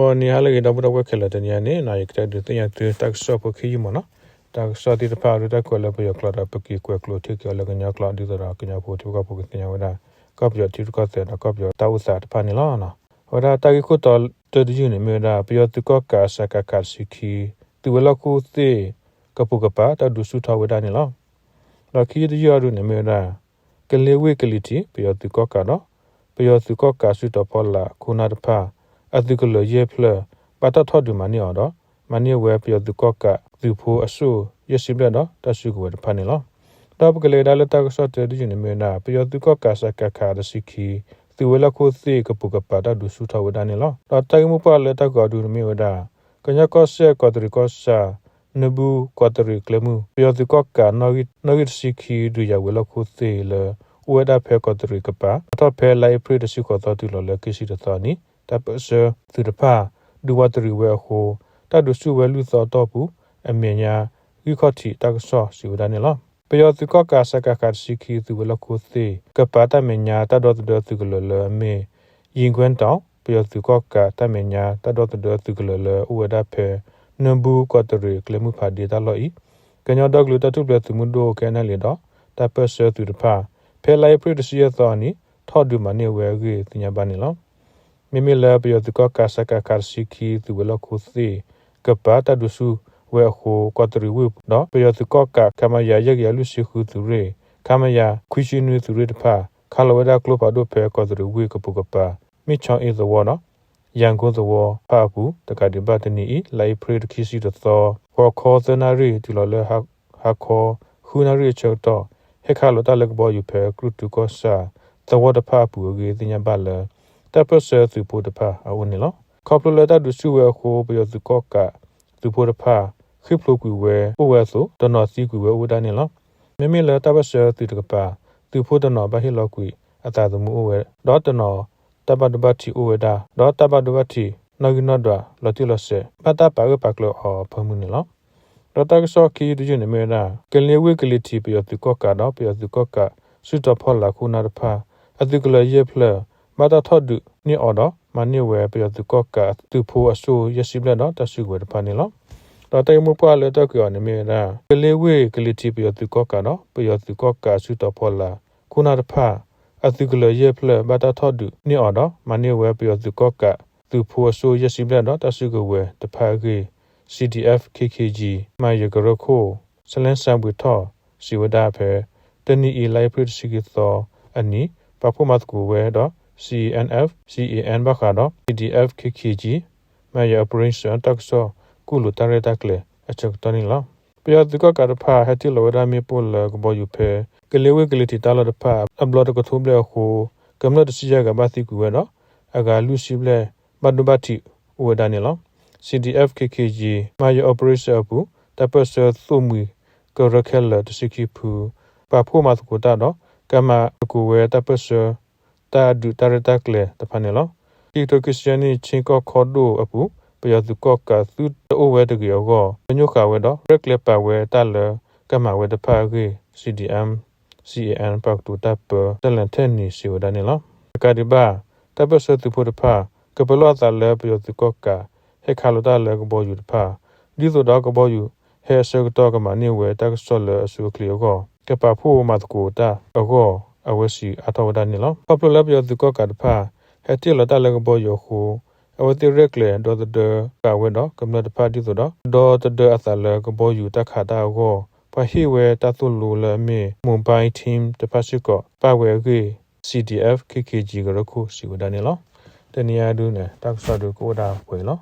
အော်နေဟာလေတော့ဘတော့ဝက်ခက်လာတဲ့ညနေနိုင်ကတဲ့တဲ့ညတဲ့တက်ဆော့ပခီမနော်တက်ဆော့တီတဖာရတက်ကွယ်လပရကလာပကီကွယ်ကလိုထေကလကညာကလာဒီတော့ကညာဖို့သူကဖို့ကညာဝဒကပ်ရတီကတဲ့ကပ်ရတောက်စားတဖာနေလားနော်ဟောဒါတာကိခုတော်တဒယူနေမြဒါပယောသူကကာစကကစီခီသူဝလခုသေကပုကပါတဒုစုထဝဒနေလားလခီဒီရရနေမြဒါကလေးဝေကလီတီပယောသူကကာနော်ပယောသူကကာစုတော်ဖောလာခုနာတဖာ အတုကလယေဖလပတထောဒူမနီအော်တော့မနီဝဲပယောသူကကသူဖိုးအဆူယစီဘလတော့တဆုကဝဲဖာနေလောတော့ပကလေဒါလတကဆော့တဲ့ဒီနေမနာပယောသူကကဆကခါရစီခီသူဝဲလခိုသေကပုကပတာဒူဆုထဝဒနေလောတော့တိုင်မပလက်တကဒူမီဝဒါကညကောဆေကတရီကောဆာနဘူးကတရီကလမှုပယောသူကကနော်ဂိနော်ဂိစီခီဒူရဝဲလခိုသေလေဝဲဒါဖဲကတရီကပါတော့ဖဲလိုက်ပရိတစီကောတော်တူလောလကိစီတသောနီ တပ်ပစသူတဖာဒူဝတရီဝဲဟိုတတ်ဒုစုဝဲလူသောတော့ဘူးအမြညာဤခတိတကဆောစီဝဒနေလောပယောသူကကာစကကစီခီသူဝလခုသေကပတာမညာတတော်တော်သူကလလအမေရင်ခွန်းတောင်ပယောသူကကတမညာတတော်တော်သူကလလဥဝဒဖဲနဘူးကတရီကလမှုဖာဒေတာလောဤကညောဒေါကလူတတုပလသူမှုဒိုကဲနလေတော့တပစသူတဖာဖဲလိုက်ပရိတစီယသောနီထော့ဒူမနေဝဲကြီးတင်ညာပါနေလော မိမိလာပယောသူကကာစကကစီခီသူဝလခုသေကပတာဒုစုဝဲဟိုကတရီဝနော်ပယောသူကကကမယာရက်ရလူရှိခုသူရေကမယာခွရှိနွေသူရေတဖာခါလဝဒကလပဒိုဖဲကတရီဝေကပုကပါမိချောင်းအေဇဝနော်ယန်ကိုဇဝဖာဘူးတကတိဘတ်နီလိုက်ပရိတခိစီတသောခေါ်ခေါ်သနာရီဒီလောလဟဟာခေါ်ခူနာရီချောတော့ဟက်ခါလတလက်ဘောယူဖဲကရုတုကောစာသဝတဖာပူရေတင်ညာပါလ တပ်ပစသူပူတဖာအဝနေလောခေါပလလတဒုစုဝဲခိုပယောသူကောကသူပူတဖာခိပလိုကွေဝဲပဝဲဆိုတနော်စီကွေဝဲဝဒနေလောမမေလတပ်ပစသူတကပါသူဖို့တနော်ဘဟိလောကွေအတာသမူဝဲဒေါ်တနော်တပတ်တပတ်တီဝဲတာဒေါ်တပတ်တပတ်တီနော်ဂီနော်ဒလော်တီလောဆေပတာပါဝပတ်ကလောအော်ဖမှုနေလောရတကဆောကီဒူနေမေနာကလေဝေကလီတီပယောသူကောကတော့ပယောသူကောကစွတ်တော်ဖော်လာခုနာတဖာအတုကလယေဖလာ မတာထော့ဒုနိအော်တော့မနိဝဲပယောသူကောကသူဖိုးအဆူယစီဘလတော့တဆုဝဲတဖာနေလောတော့တိုင်မပွားလက်တော့ကြောနေမေနာကလေးဝေကလေးတီပယောသူကောကတော့ပယောသူကောကဆုတော်ဖော်လာခုနာတဖာအတုကလယေဖလာမတာထော့ဒုနိအော်တော့မနိဝဲပယောသူကောကသူဖိုးအဆူယစီဘလတော့တဆုကဝဲတဖာကြီး CDF KKG မယဂရခိုဆလန်ဆံဘူထောစီဝဒဖဲတနီအီလိုက်ပရစီကသောအနီပဖမတ်ကူဝဲတော့ CNF CAN ဘခါတော့ PDF KKG မယ operation တက်ဆောကုလူတရတက်လေအချက်တနီလာပြရဒကကရဖာဟတိလောရမီပိုလကဘောယူဖဲကလေးဝဲကလေးတီတာလတဖာအဘလတကထုံးလေခုကမ္လတစီရကဘာတိကူဝဲတော့အကလူစီဘလေဘတ်ဒဘတိဝဒနီလော CDF KKG မာယ operation အပူတပတ်ဆသုမီကရခဲလတစီခိဖူပါဖို့မတ်ကိုတာတော့ကမကူဝဲတပတ်ဆို တာဒူတရတက်လေတဖာနေလောဒီတိုကစ္စယနီချင်းကခေါ်ဒိုအပူပယသူကောကသူတိုဝဲတကြောကောညုခဝဲတော့ရက်လက်ပါဝဲတလကမဝဲတဖာကြီး CDM CAN ပတ်တူတပ်ပတလန်တဲ့နီစီဝဒနေလောကဒီဘာတပတ်ဆသူဖို့တဖာကပလောတလဲပယသူကောကဟေခါလိုတာလဲကဘောယူတဖာဒီဆိုတော့ကဘောယူဟဲဆကတော့ကမနေဝဲတက်ဆောလအဆူကလီယောကပဖို့မတ်ကိုတာအကော အဝစီအထောဒန်နီလောပပလလပြောသူကကတဖာဟက်တီလတာလကဘောယောခုအဝတိရက်လေဒေါ်ဒကဝဲတော့ကမ္လတဖာဒီဆိုတော့ဒေါ်တဒအသလကဘောယူတခါတာကိုပဟိဝဲတတုလူလမေမွန်ဘိုင်း team တဖာရှိကပဝဲကြီး CDF KKG ကရခုစီဝဒနေလောတနီယာဒူနဲ့တက်ဆော့ဒူကိုဒါဖွေလော